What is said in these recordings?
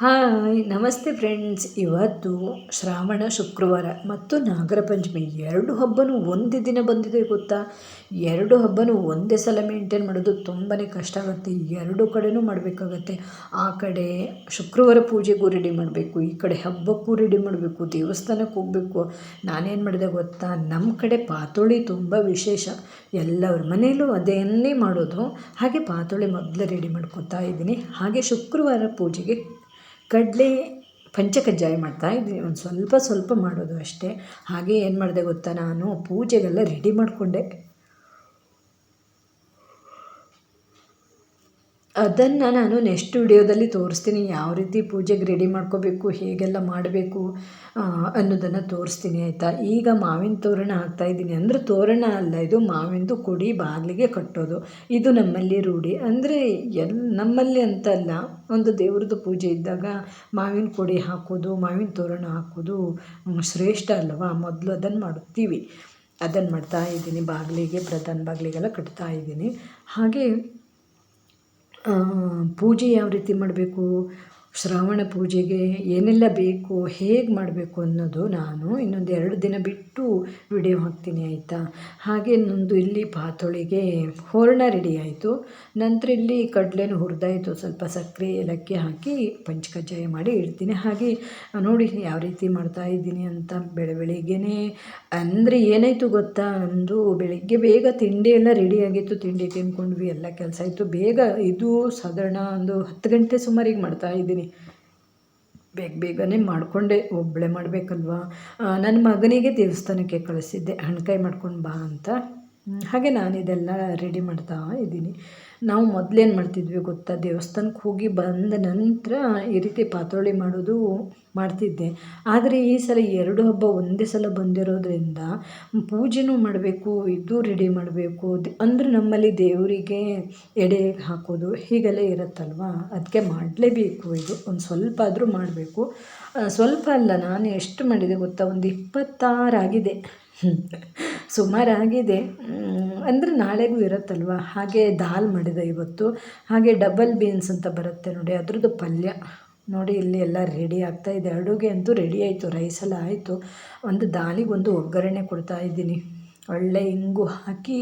Hi, ನಮಸ್ತೆ friends. ಇವತ್ತು ಶ್ರಾವಣ ಶುಕ್ರವಾರ ಮತ್ತು ನಾಗರ ಪಂಚಮಿ ಎರಡು ಹಬ್ಬನೂ ಒಂದೇ ದಿನ ಬಂದಿದೆ ಗೊತ್ತಾ? ಎರಡು ಹಬ್ಬನೂ ಒಂದೇ ಸಲ ಮೇಂಟೈನ್ ಮಾಡೋದು ತುಂಬಾ ಕಷ್ಟ ಆಗುತ್ತೆ. ಎರಡು ಕಡೆಯೂ ಮಾಡಬೇಕಾಗತ್ತೆ. ಆ ಕಡೆ ಶುಕ್ರವಾರ ಪೂಜೆಗೂ ರೆಡಿ ಮಾಡಬೇಕು, ಈ ಕಡೆ ಹಬ್ಬಕ್ಕೂ ರೆಡಿ ಮಾಡಬೇಕು, ದೇವಸ್ಥಾನಕ್ಕೆ ಹೋಗಬೇಕು. ನಾನೇನು ಮಾಡಿದೆ ಗೊತ್ತಾ? ನಮ್ಮ ಕಡೆ ಪಾತೋಳಿ ತುಂಬ ವಿಶೇಷ. ಎಲ್ಲರ ಮನೆಯಲ್ಲೂ ಅದನ್ನೇ ಮಾಡೋದು. ಹಾಗೆ ಪಾತೋಳಿ ಮೊದಲು ರೆಡಿ ಮಾಡ್ಕೊತಾ ಇದ್ದೀನಿ. ಹಾಗೆ ಶುಕ್ರವಾರ ಪೂಜೆಗೆ ಕಡಲೆ ಪಂಚಕಜ್ಜಾಯ ಮಾಡ್ತಾ ಇದ್ದೀನಿ. ಒಂದು ಸ್ವಲ್ಪ ಸ್ವಲ್ಪ ಮಾಡೋದು ಅಷ್ಟೇ. ಹಾಗೆ ಏನು ಮಾಡಿದೆ ಗೊತ್ತಾ ನಾನು? ಪೂಜೆಗೆಲ್ಲ ರೆಡಿ ಮಾಡಿಕೊಂಡೆ. ಅದನ್ನು ನಾನು ನೆಕ್ಸ್ಟ್ ವಿಡಿಯೋದಲ್ಲಿ ತೋರಿಸ್ತೀನಿ, ಯಾವ ರೀತಿ ಪೂಜೆಗೆ ರೆಡಿ ಮಾಡ್ಕೋಬೇಕು, ಹೇಗೆಲ್ಲ ಮಾಡಬೇಕು ಅನ್ನೋದನ್ನು ತೋರಿಸ್ತೀನಿ, ಆಯಿತಾ? ಈಗ ಮಾವಿನ ತೋರಣ ಹಾಕ್ತಾಯಿದ್ದೀನಿ ಅಂದರೆ ತೋರಣ ಅಲ್ಲ, ಇದು ಮಾವಿನದು ಕೊಡಿ ಬಾಗಿಲಿಗೆ ಕಟ್ಟೋದು. ಇದು ನಮ್ಮಲ್ಲಿ ರೂಢಿ. ಅಂದರೆ ಎಲ್, ನಮ್ಮಲ್ಲಿ ಅಂತಲ್ಲ, ಒಂದು ದೇವ್ರದ್ದು ಪೂಜೆ ಇದ್ದಾಗ ಮಾವಿನ ಕೊಡಿ ಹಾಕೋದು, ಮಾವಿನ ತೋರಣ ಹಾಕೋದು ಶ್ರೇಷ್ಠ ಅಲ್ಲವಾ ಮೊದಲು ಅದನ್ನು ಮಾಡುತ್ತೀವಿ. ಅದನ್ನು ಮಾಡ್ತಾ ಇದ್ದೀನಿ, ಬಾಗಿಲಿಗೆ, ಪ್ರಧಾನ ಬಾಗಿಲಿಗೆಲ್ಲ ಕಟ್ತಾ ಇದ್ದೀನಿ. ಹಾಗೆ ಪೂಜೆ ಯಾವ ರೀತಿ ಮಾಡಬೇಕು? ಶ್ರಾವಣ ಪೂಜೆಗೆ ಏನೆಲ್ಲ ಬೇಕು, ಹೇಗೆ ಮಾಡಬೇಕು ಅನ್ನೋದು ನಾನು ಇನ್ನೊಂದು ಎರಡು ದಿನ ಬಿಟ್ಟು ವಿಡಿಯೋ ಹಾಕ್ತೀನಿ ಆಯಿತಾ? ಹಾಗೆ ನಂದು ಇಲ್ಲಿ ಪಾತೊಳಿಗೆ ಹೂರಣ ರೆಡಿ ಆಯಿತು. ನಂತರ ಇಲ್ಲಿ ಕಡಲೆನೂ ಹುರಿದಾಯಿತು. ಸ್ವಲ್ಪ ಸಕ್ಕರೆ, ಏಲಕ್ಕಿ ಹಾಕಿ ಪಂಚಕಜ್ಜಾಯ ಮಾಡಿ ಇಡ್ತೀನಿ. ಹಾಗೆ ನೋಡಿ ಯಾವ ರೀತಿ ಮಾಡ್ತಾ ಇದ್ದೀನಿ ಅಂತ ಬೆಳೆ ಬೆಳಿಗ್ಗೆನೇ. ಅಂದರೆ ಏನಾಯಿತು ಗೊತ್ತಾ? ನಮ್ಮದು ಬೆಳಿಗ್ಗೆ ಬೇಗ ತಿಂಡಿ ಎಲ್ಲ ರೆಡಿಯಾಗಿತ್ತು ತಿಂಡಿ ತಿನ್ಕೊಂಡ್ವಿ ಎಲ್ಲ ಕೆಲಸ ಆಯಿತು. ಬೇಗ ಇದು ಸಾಧಾರಣ ಒಂದು ಹತ್ತು ಗಂಟೆ ಸುಮಾರಿಗೆ ಮಾಡ್ತಾ ಇದ್ದೀನಿ. ಬೇಗ ಬೇಗನೆ ಮಾಡಿಕೊಂಡೆ ಒಬ್ಬಳೆ ಮಾಡಬೇಕಲ್ವಾ? ನನ್ನ ಮಗನಿಗೆ ದೇವಸ್ಥಾನಕ್ಕೆ ಕಳಿಸಿದ್ದೆ ಹಣ್ಕಾಯಿ ಮಾಡ್ಕೊಂಡು ಬಾ ಅಂತ. ಹಾಗೆ ನಾನು ಇದೆಲ್ಲ ರೆಡಿ ಮಾಡ್ತಾ ಇದ್ದೀನಿ. ನಾವು ಮೊದಲೇನು ಮಾಡ್ತಿದ್ವಿ ಗೊತ್ತಾ? ದೇವಸ್ಥಾನಕ್ಕೆ ಹೋಗಿ ಬಂದ ನಂತರ ಈ ರೀತಿ ಪಾತ್ರೋಳಿ ಮಾಡೋದು ಮಾಡ್ತಿದ್ದೆ. ಆದರೆ ಈ ಸಲ ಎರಡು ಹಬ್ಬ ಒಂದೇ ಸಲ ಬಂದಿರೋದ್ರಿಂದ ಪೂಜೆನೂ ಮಾಡಬೇಕು, ಇದು ರೆಡಿ ಮಾಡಬೇಕು. ಅಂದರೆ ನಮ್ಮಲ್ಲಿ ದೇವರಿಗೆ ಎಡೆ ಹಾಕೋದು ಹೀಗೆಲ್ಲ ಇರುತ್ತಲ್ವ? ಅದಕ್ಕೆ ಮಾಡಲೇಬೇಕು ಇದು. ಒಂದು ಸ್ವಲ್ಪ ಆದರೂ ಮಾಡಬೇಕು. ಸ್ವಲ್ಪ ಅಲ್ಲ, ನಾನು ಎಷ್ಟು ಮಾಡಿದೆ ಗೊತ್ತಾ? ಒಂದು ಇಪ್ಪತ್ತಾರಾಗಿದೆ ಸುಮಾರಾಗಿದೆ. ಅಂದರೆ ನಾಳೆಗೂ ಇರುತ್ತಲ್ವ? ಹಾಗೆ ದಾಲ್ ಮಾಡಿದೆ ಇವತ್ತು. ಹಾಗೆ ಡಬಲ್ ಬೀನ್ಸ್ ಅಂತ ಬರುತ್ತೆ ನೋಡಿ, ಅದ್ರದ್ದು ಪಲ್ಯ. ನೋಡಿ, ಇಲ್ಲಿ ಎಲ್ಲ ರೆಡಿ ಆಗ್ತಾ ಇದೆ. ಅಡುಗೆ ಅಂತೂ ರೆಡಿ ಆಯಿತು ರೈಸೆಲ್ಲ ಆಯಿತು. ಒಂದು ದಾಲಿಗೆ ಒಂದು ಒಗ್ಗರಣೆ ಕೊಡ್ತಾ ಇದ್ದೀನಿ. ಒಳ್ಳೆ ಇಂಗು ಹಾಕಿ,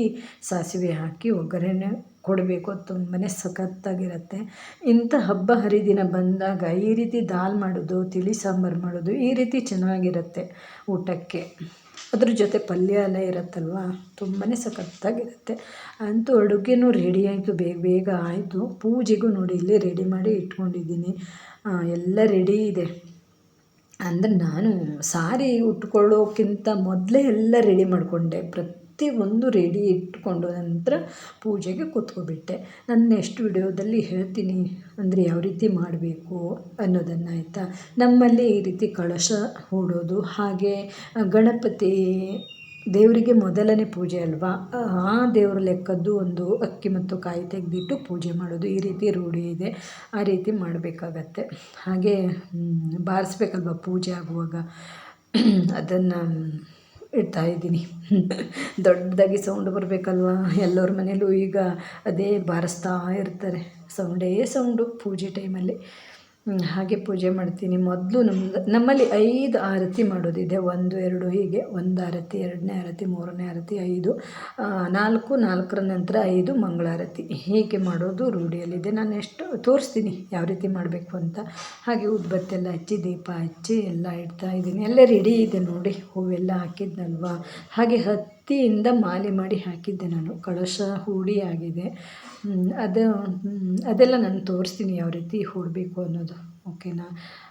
ಸಾಸಿವೆ ಹಾಕಿ ಒಗ್ಗರಣೆ ಕೊಡಬೇಕು. ತುಂಬಾ ಸಖತ್ತಾಗಿರುತ್ತೆ. ಇಂಥ ಹಬ್ಬ ಹರಿದಿನ ಬಂದಾಗ ಈ ರೀತಿ ದಾಲ್ ಮಾಡೋದು, ತಿಳಿ ಸಾಂಬಾರು ಮಾಡೋದು ಈ ರೀತಿ ಚೆನ್ನಾಗಿರುತ್ತೆ ಊಟಕ್ಕೆ. ಅದ್ರ ಜೊತೆ ಪಲ್ಯ ಎಲ್ಲ ಇರುತ್ತಲ್ವ? ತುಂಬಾ ಸಖತ್ತಾಗಿರುತ್ತೆ. ಅಂತೂ ಅಡುಗೆನೂ ರೆಡಿ ಆಯಿತು, ಬೇಗ ಬೇಗ ಆಯಿತು. ಪೂಜೆಗೂ ನೋಡಿ ಇಲ್ಲಿ ರೆಡಿ ಮಾಡಿ ಇಟ್ಕೊಂಡಿದ್ದೀನಿ. ಎಲ್ಲ ರೆಡಿ ಇದೆ. ಅಂದರೆ ನಾನು ಸಾರಿ ಉಟ್ಕೊಳ್ಳೋಕ್ಕಿಂತ ಮೊದಲೇ ಎಲ್ಲ ರೆಡಿ ಮಾಡಿಕೊಂಡೆ. ಪ್ರತಿ ಒಂದು ರೆಡಿ ಇಟ್ಕೊಂಡು ನಂತರ ಪೂಜೆಗೆ ಕೂತ್ಕೊಬಿಟ್ಟೆ. ನಾನು ನೆಕ್ಸ್ಟ್ ವಿಡಿಯೋದಲ್ಲಿ ಹೇಳ್ತೀನಿ ಅಂದರೆ ಯಾವ ರೀತಿ ಮಾಡಬೇಕು ಅನ್ನೋದನ್ನು ಆಯಿತಾ? ನಮ್ಮಲ್ಲಿ ಈ ರೀತಿ ಕಳಶ ಹೂಡೋದು, ಹಾಗೆ ಗಣಪತಿ ದೇವರಿಗೆ ಮೊದಲನೇ ಪೂಜೆ ಅಲ್ವಾ? ಆ ದೇವ್ರ ಲೆಕ್ಕದ್ದು ಒಂದು ಅಕ್ಕಿ ಮತ್ತು ಕಾಯಿ ತೆಗೆದಿಟ್ಟು ಪೂಜೆ ಮಾಡೋದು ಈ ರೀತಿ ರೂಢಿ ಇದೆ. ಆ ರೀತಿ ಮಾಡಬೇಕಾಗತ್ತೆ. ಹಾಗೆ ಬಾರಿಸ್ಬೇಕಲ್ವ ಪೂಜೆ ಆಗುವಾಗ? ಅದನ್ನು ಇಡ್ತಾ ಇದ್ದೀನಿ. ದೊಡ್ಡದಾಗಿ ಸೌಂಡ್ ಬರಬೇಕಲ್ವ? ಎಲ್ಲರ ಮನೇಲೂ ಈಗ ಅದೇ ಬಾರಿಸ್ತಾ ಇರ್ತಾರೆ. ಸೌಂಡೇ ಸೌಂಡು ಪೂಜೆ ಟೈಮಲ್ಲಿ ಹಾಗೆ ಪೂಜೆ ಮಾಡ್ತೀನಿ. ಮೊದಲು ನಮ್ದು ನಮ್ಮಲ್ಲಿ ಐದು ಆರತಿ ಮಾಡೋದಿದೆ. ಒಂದು, ಎರಡು ಹೀಗೆ. ಒಂದು ಆರತಿ, ಎರಡನೇ ಆರತಿ, ಮೂರನೇ ಆರತಿ, ಐದು ನಾಲ್ಕು, ನಾಲ್ಕರ ನಂತರ ಐದು ಮಂಗಳಾರತಿ. ಹೀಗೆ ಮಾಡೋದು ರೂಢಿಯಲ್ಲಿದೆ. ನಾನು ಎಷ್ಟು ತೋರಿಸ್ತೀನಿ ಯಾವ ರೀತಿ ಮಾಡಬೇಕು ಅಂತ. ಹಾಗೆ ಉದ್ಬತ್ತೆಲ್ಲ ಹಚ್ಚಿ, ದೀಪ ಹಚ್ಚಿ ಎಲ್ಲ ಇಡ್ತಾ ಇದ್ದೀನಿ. ಎಲ್ಲ ರೆಡಿ ಇದೆ ನೋಡಿ. ಹೂವೆಲ್ಲ ಹಾಕಿದ್ನಲ್ವಾ? ಹಾಗೆ ಹತ್ತು ಹತ್ತಿಯಿಂದ ಮಾಲೆ ಮಾಡಿ ಹಾಕಿದ್ದೆ ನಾನು. ಕಳಶ ಹೂಡಿ ಆಗಿದೆ. ಅದು ಅದೆಲ್ಲ ನಾನು ತೋರಿಸ್ತೀನಿ ಯಾವ ರೀತಿ ಹೂಡಬೇಕು ಅನ್ನೋದು. ಓಕೆನಾ?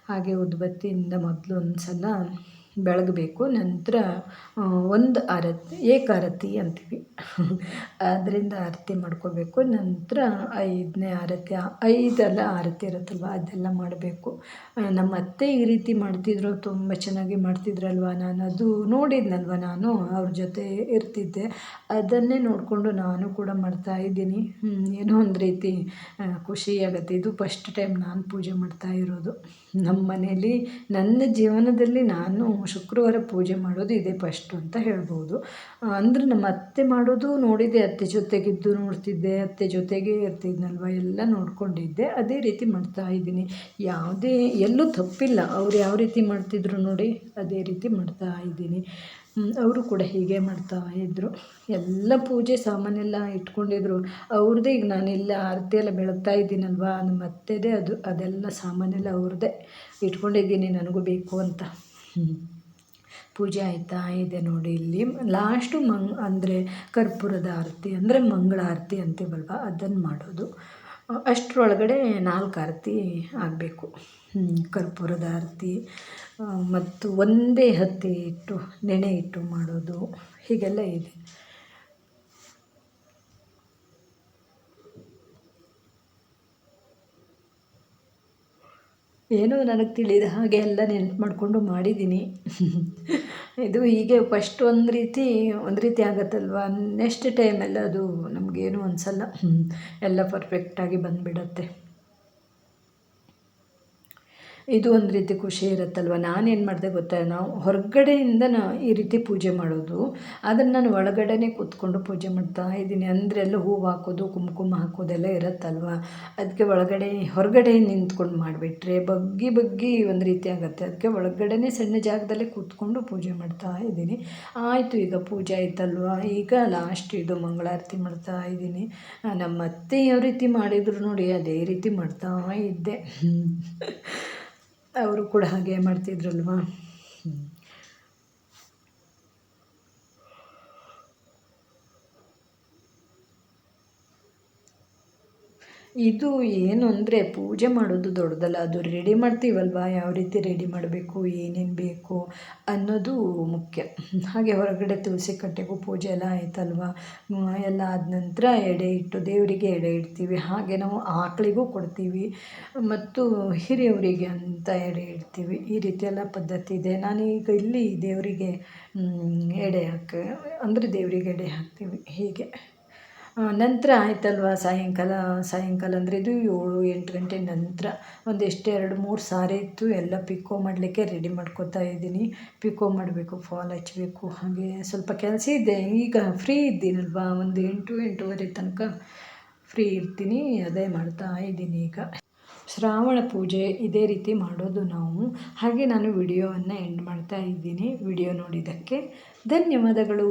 ಹಾಗೆ ಉದ್ಬತ್ತಿಯಿಂದ ಮೊದಲು ಒಂದು ಸಲ ಬೆಳಗಬೇಕು, ನಂತರ ಒಂದು ಆರತಿ ಏಕಾರತಿ ಅಂತೀವಿ. ಅದರಿಂದ ಆರತಿ ಮಾಡ್ಕೋಬೇಕು, ನಂತರ ಐದನೇ ಆರತಿ ಐದೆಲ್ಲ ಆರತಿ ಇರುತ್ತಲ್ವ, ಅದೆಲ್ಲ ಮಾಡಬೇಕು. ನಮ್ಮ ಅತ್ತೆ ಈ ರೀತಿ ಮಾಡ್ತಿದ್ರು, ತುಂಬ ಚೆನ್ನಾಗಿ ಮಾಡ್ತಿದ್ರಲ್ವ, ನಾನು ಅದು ನೋಡಿದ್ನಲ್ವ ನಾನು, ಅವ್ರ ಜೊತೆ ಇರ್ತಿದ್ದೆ. ಅದನ್ನೇ ನೋಡಿಕೊಂಡು ನಾನು ಕೂಡ ಮಾಡ್ತಾ ಇದ್ದೀನಿ. ಏನೋ ಒಂದು ರೀತಿ ಖುಷಿಯಾಗತ್ತೆ ಇದು ಫಸ್ಟ್ ಟೈಮ್ ನಾನು ಪೂಜೆ ಮಾಡ್ತಾ ಇರೋದು. ನಮ್ಮ ಮನೇಲಿ ನನ್ನ ಜೀವನದಲ್ಲಿ ನಾನು ಶುಕ್ರವಾರ ಪೂಜೆ ಮಾಡೋದು ಇದೇ ಫಸ್ಟ್ ಅಂತ ಹೇಳ್ಬೋದು. ಅಂದರೆ ನಮ್ಮ ಅತ್ತೆ ಮಾಡೋದು ನೋಡಿದ್ದೆ, ಅತ್ತೆ ಜೊತೆಗಿದ್ದು ನೋಡ್ತಿದ್ದೆ, ಅತ್ತೆ ಜೊತೆಗೆ ಇರ್ತಿದ್ನಲ್ವ, ಎಲ್ಲ ನೋಡ್ಕೊಂಡಿದ್ದೆ. ಅದೇ ರೀತಿ ಮಾಡ್ತಾ ಇದ್ದೀನಿ. ಯಾವುದೇ, ಎಲ್ಲೂ ತಪ್ಪಿಲ್ಲ. ಅವ್ರು ಯಾವ ರೀತಿ ಮಾಡ್ತಿದ್ರು ನೋಡಿ, ಅದೇ ರೀತಿ ಮಾಡ್ತಾ ಇದ್ದೀನಿ. ಅವರು ಕೂಡ ಹೀಗೆ ಮಾಡ್ತಾ ಇದ್ದರು ಎಲ್ಲ ಪೂಜೆ ಸಾಮಾನೆಲ್ಲ ಇಟ್ಕೊಂಡಿದ್ರು. ಅವ್ರದ್ದೇ ಈಗ ನಾನೆಲ್ಲ ಆರತಿ ಎಲ್ಲ ಬೆಳಗ್ತಾ ಇದ್ದೀನಲ್ವಾ ನಮ್ಮ ಅತ್ತೆದೇ ಅದು, ಅದೆಲ್ಲ ಸಾಮಾನೆಲ್ಲ ಅವ್ರದ್ದೇ ಇಟ್ಕೊಂಡಿದ್ದೀನಿ, ನನಗೂ ಬೇಕು ಅಂತ. ಪೂಜೆ ಆಯ್ತಾ? ಇದೆ ನೋಡಿ ಇಲ್ಲಿ. ಲಾಸ್ಟು ಮಂಗ್, ಅಂದರೆ ಕರ್ಪೂರದ ಆರತಿ, ಅಂದರೆ ಮಂಗಳ ಆರತಿ ಅಂತೀವಲ್ವ? ಅದನ್ನು ಮಾಡೋದು. ಅಷ್ಟರೊಳಗಡೆ ನಾಲ್ಕು ಆರತಿ ಆಗಬೇಕು. ಕರ್ಪೂರದ ಆರತಿ ಮತ್ತು ಒಂದೇ ಹತ್ತಿ ಇಟ್ಟು, ನೆನೆ ಇಟ್ಟು ಮಾಡೋದು. ಹೀಗೆಲ್ಲ ಇದೆ. ಏನೋ ನನಗೆ ತಿಳಿದ ಹಾಗೆ ಎಲ್ಲ ನೆನ್ಪು ಮಾಡಿಕೊಂಡು ಮಾಡಿದ್ದೀನಿ ಇದು ಹೀಗೆ ಫಸ್ಟ್ ಒಂದು ರೀತಿ ಒಂದು ರೀತಿ ಆಗುತ್ತಲ್ವ? ನೆಕ್ಸ್ಟ್ ಟೈಮೆಲ್ಲ ಅದು ನಮಗೇನು ಅನಿಸಲ್ಲ. ಎಲ್ಲ ಪರ್ಫೆಕ್ಟಾಗಿ ಬಂದುಬಿಡತ್ತೆ. ಇದು ಒಂದು ರೀತಿ ಖುಷಿ ಇರುತ್ತಲ್ವ? ಏನು ಮಾಡಿದೆ ಗೊತ್ತಾ? ನಾವು ಹೊರಗಡೆಯಿಂದ ನಾ ಈ ರೀತಿ ಪೂಜೆ ಮಾಡೋದು. ಅದನ್ನು ನಾನು ಒಳಗಡೆನೇ ಕೂತ್ಕೊಂಡು ಪೂಜೆ ಮಾಡ್ತಾ ಇದ್ದೀನಿ. ಅಂದರೆ ಎಲ್ಲ ಹೂವು ಹಾಕೋದು, ಕುಂಕುಮ ಹಾಕೋದೆಲ್ಲ ಇರುತ್ತಲ್ವ? ಅದಕ್ಕೆ ಒಳಗಡೆ, ಹೊರಗಡೆ ನಿಂತ್ಕೊಂಡು ಮಾಡಿಬಿಟ್ರೆ ಬಗ್ಗಿ ಬಗ್ಗಿ ಒಂದು ರೀತಿ ಆಗುತ್ತೆ. ಅದಕ್ಕೆ ಒಳಗಡೆನೇ ಸಣ್ಣ ಜಾಗದಲ್ಲೇ ಕೂತ್ಕೊಂಡು ಪೂಜೆ ಮಾಡ್ತಾ ಇದ್ದೀನಿ. ಆಯಿತು, ಈಗ ಪೂಜೆ ಆಯ್ತಲ್ವ? ಈಗ ಲಾಸ್ಟ್ ಇದು ಮಂಗಳಾರತಿ ಮಾಡ್ತಾ ಇದ್ದೀನಿ. ನಮ್ಮ ಅತ್ತೆ ಯಾವ ರೀತಿ ಮಾಡಿದ್ರು ನೋಡಿ, ಅದೇ ರೀತಿ ಮಾಡ್ತಾ ಇದ್ದೆ. ಅವರು ಕೂಡ ಹಾಗೆ ಮಾಡ್ತಿದ್ರಲ್ವ? ಇದು ಏನು ಅಂದರೆ ಪೂಜೆ ಮಾಡೋದು ದೊಡ್ಡದಲ್ಲ, ಅದು ರೆಡಿ ಮಾಡ್ತೀವಲ್ವ? ಯಾವ ರೀತಿ ರೆಡಿ ಮಾಡಬೇಕು, ಏನೇನು ಬೇಕು ಅನ್ನೋದು ಮುಖ್ಯ. ಹಾಗೆ ಹೊರಗಡೆ ತುಳಸಿ ಕಟ್ಟೆಗೂ ಪೂಜೆ ಎಲ್ಲ ಆಯ್ತಲ್ವ? ಎಲ್ಲ ಆದ ನಂತರ ಎಡೆ ಇಟ್ಟು ದೇವರಿಗೆ ಎಡೆ ಇಡ್ತೀವಿ. ಹಾಗೆ ನಾವು ಆಕಳಿಗೂ ಕೊಡ್ತೀವಿ. ಮತ್ತು ಹಿರಿಯವರಿಗೆ ಅಂತ ಎಡೆ ಇಡ್ತೀವಿ. ಈ ರೀತಿ ಪದ್ಧತಿ ಇದೆ. ನಾನೀಗ ಇಲ್ಲಿ ದೇವರಿಗೆ ಎಡೆ ಹಾಕಿ, ಅಂದರೆ ದೇವರಿಗೆ ಎಡೆ ಹಾಕ್ತೀವಿ. ಹೀಗೆ? ನಂತರ ಆಯ್ತಲ್ವ ಸಾಯಂಕಾಲ? ಸಾಯಂಕಾಲ ಅಂದರೆ ಇದು ಏಳು, ಎಂಟು ಗಂಟೆ ನಂತರ ಒಂದೆಷ್ಟು, ಎರಡು, ಮೂರು ಸಾರಿ ಇತ್ತು. ಎಲ್ಲ ಪಿಕೋ ಮಾಡಲಿಕ್ಕೆ ರೆಡಿ ಮಾಡ್ಕೊತಾ ಇದ್ದೀನಿ. ಪಿಕೋ ಮಾಡಬೇಕು ಫಾಲ್ ಹಚ್ಚಬೇಕು ಹಾಗೆ ಸ್ವಲ್ಪ ಕೆಲಸ ಇದೆ. ಈಗ ಫ್ರೀ ಇದ್ದೀನಲ್ವ? ಒಂದು ಎಂಟು, ಎಂಟೂವರೆ ತನಕ ಫ್ರೀ ಇರ್ತೀನಿ. ಅದೇ ಮಾಡ್ತಾ ಇದ್ದೀನಿ ಈಗ. ಶ್ರಾವಣ ಪೂಜೆ ಇದೇ ರೀತಿ ಮಾಡೋದು ನಾವು. ಹಾಗೆ ನಾನು ವಿಡಿಯೋವನ್ನು ಎಂಡ್ ಮಾಡ್ತಾ ಇದ್ದೀನಿ. ವಿಡಿಯೋ ನೋಡಿದ್ದಕ್ಕೆ ಧನ್ಯವಾದಗಳು.